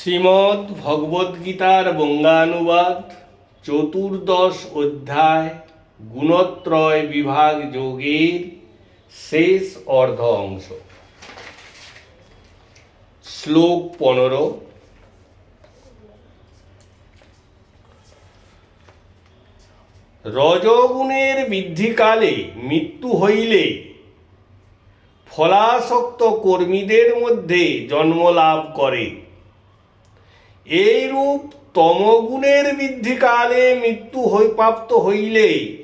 শ্রীমদ্ ভগবদ্গীতার বঙ্গানুবাদ, চতুর্দশ অধ্যায়, গুণত্রয় বিভাগ যোগের শেষ অর্ধ অংশ শ্লোক পনেরো। রজগুণের বৃদ্ধিকালে মৃত্যু হইলে ফলাসক্ত কর্মীদের মধ্যে জন্ম লাভ করে। এইরূপ তমগুণের বৃদ্ধিকালে মৃত্যু হই প্রাপ্ত হইলে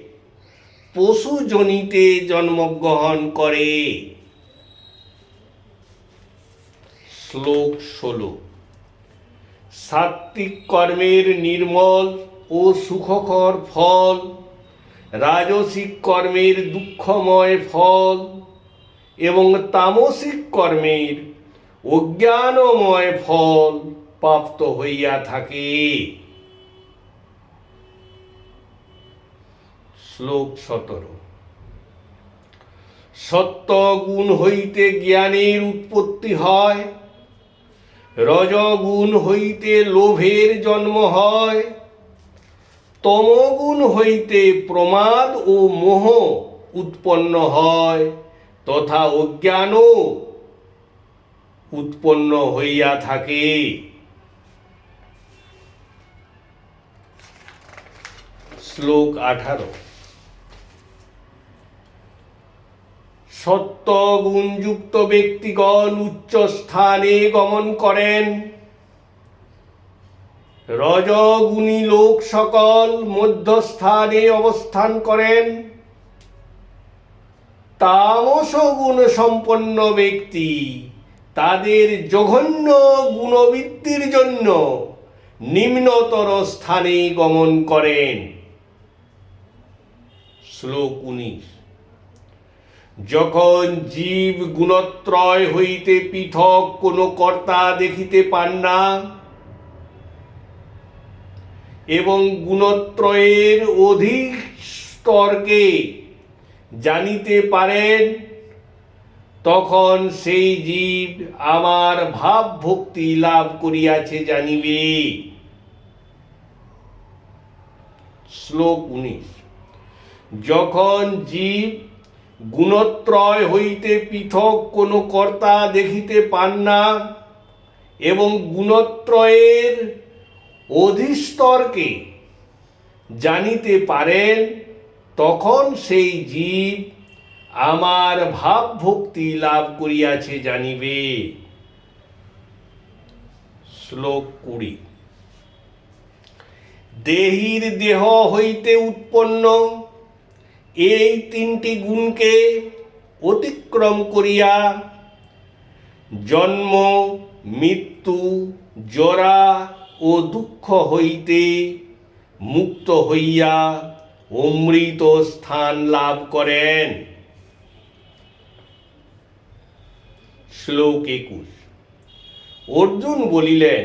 পশু জনিতে জন্মগ্রহণ করে। শ্লোক ষোলো। সাত্বিক কর্মের নির্মল ও সুখকর ফল, রাজসিক কর্মের দুঃখময় ফল এবং তামসিক কর্মের অজ্ঞানময় ফল প্রাপ্ত হইয়া থাকে। শ্লোক সতেরো। সত্য গুণ হইতে জ্ঞানের উৎপত্তি হয়, রজগুণ হইতে লোভের জন্ম হয়, তমগুণ হইতে প্রমাদ ও মোহ উৎপন্ন হয়, তথা অজ্ঞানও উৎপন্ন হইয়া থাকে। শ্লোক আঠারো। সত্য গুণযুক্ত ব্যক্তিগণ উচ্চ স্থানে গমন করেন। রজগুণী লোক সকল মধ্যস্থানে অবস্থান করেন। তামস গুণ সম্পন্ন ব্যক্তি তাদের জঘন্য গুণবৃত্তির জন্য নিম্নতর স্থানে গমন করেন। শ্লোক উনিশ। যখন জীব গুণত্রয় হইতে পৃথক কোনো কর্তা দেখিতে পান না, এবং গুণত্রয়ের অধিক স্তরকে জানিতে পারেন, তখন সেই জীব আমার ভাব ভক্তি লাভ করিয়াছে জানিবে। শ্লোক উনিশ। যখন জীব গুণত্রয় হইতে পৃথক কোনো কর্তা দেখিতে পান না এবং গুণত্রয়ের অধিস্তরকে জানিতে পারেন, তখন সেই জীব আমার ভাব ভক্তি লাভ করিয়াছে জানিবে। শ্লোক কুড়ি। দেহির দেহ হইতে উৎপন্ন এই তিনটি গুণকে অতিক্রম করিয়া জন্ম, মৃত্যু, জরা ও দুঃখ হইতে মুক্ত হইয়া অমৃত স্থান লাভ করেন। শ্লোক একুশ। অর্জুন বলিলেন,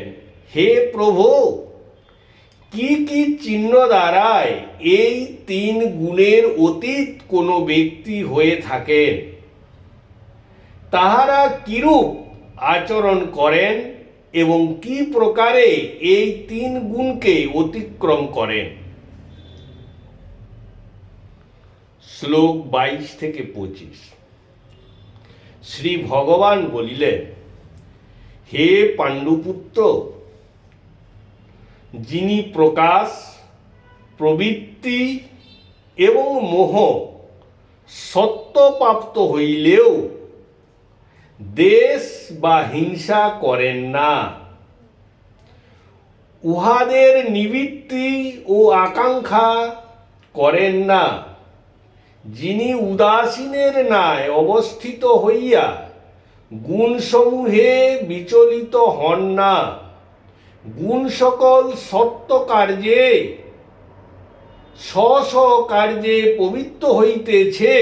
হে প্রভু কি কি চিহ্ন দ্বারায় এই তিন গুণের অতীত কোনো ব্যক্তি হয়ে থাকেন? তাহারা কিরূপ আচরণ করেন এবং কি প্রকারে এই তিন গুণকে অতিক্রম করেন? শ্লোক বাইশ থেকে পঁচিশ। শ্রী ভগবান বলিলেন, হে পাণ্ডুপুত্র যিনি প্রকাশ, প্রবৃত্তি এবং মোহ সত্যপ্রাপ্ত হইলেও দেশ বা হিংসা করেন না। উহাদের নিবৃত্তি ও আকাঙ্ক্ষা করেন না। যিনি উদাসীনের ন্যায় অবস্থিত হইয়া গুণসমূহে বিচলিত হন না। গুণ সকল সত্য কার্যে, স্ব কার্যে পবিত্র হইতেছে,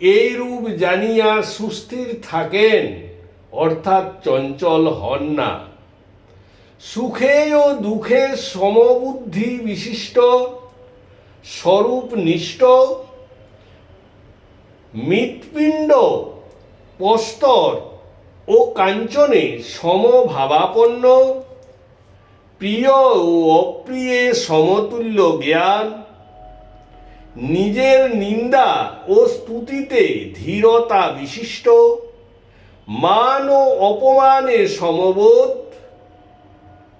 এইরূপ জানিয়া সুস্থির থাকেন, অর্থাৎ চঞ্চল হন না। সুখে ও দুঃখে সমবুদ্ধি বিশিষ্ট, স্বরূপ নিষ্ঠ, মৃৎপিণ্ড, প্রস্তর ও কাঞ্চনে সমভাবাপন্ন প্রিয় ও অপ্রিয়ে সমতুল্য জ্ঞান, নিজের নিন্দা ও স্তুতিতে ধীরতা বিশিষ্ট, মান ও অপমানে সমবোধ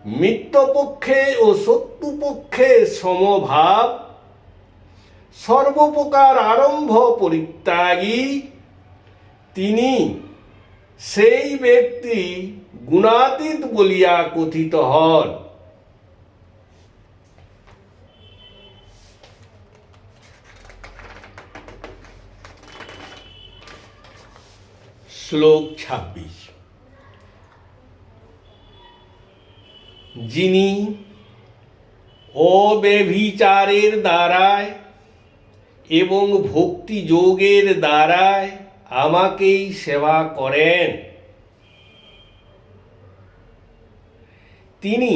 মিত্রপক্ষে ও শত্রুপক্ষে সমভাব, সর্বপ্রকার আরম্ভ পরিত্যাগী, তিনি সেই ব্যক্তি গুণাতীত বলিয়া কথিত হন। শ্লোক ছাব্বিশ। যিনি অব্যভিচারের দ্বারায় এবং ভক্তি যোগের দ্বারায় আমাকেই সেবা করেন, তিনি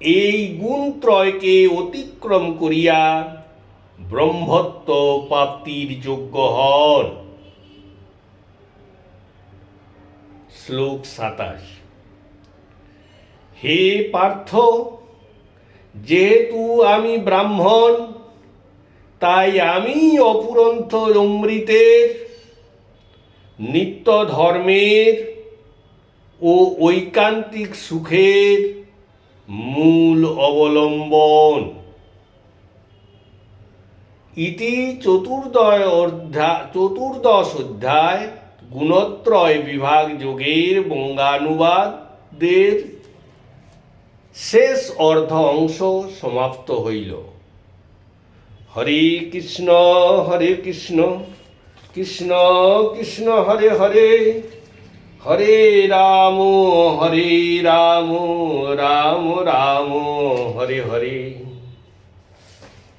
এই গুণত্রয়কে অতিক্রম করিয়া ব্রহ্মত্ব প্রাপ্তির যোগ্য হন। শ্লোক সাতাশ। হে পার্থ, যেহেতু আমি ব্রাহ্মণ, তাই আমি অপুরন্ত অমৃতের নিত্য ধর্মের ও ঐকান্তিক সুখের মূল অবলম্বন। ইতি চতুর্দয় অধ্যায় চতুর্দশ অধ্যায় গুণত্রয় বিভাগ যোগের বঙ্গানুবাদের শেষ অর্ধ অংশ সমাপ্ত হইল। হরে কৃষ্ণ হরে কৃষ্ণ কৃষ্ণ কৃষ্ণ, হরে হরে হরে রাম হরে রাম রাম রাম, হরে হরে।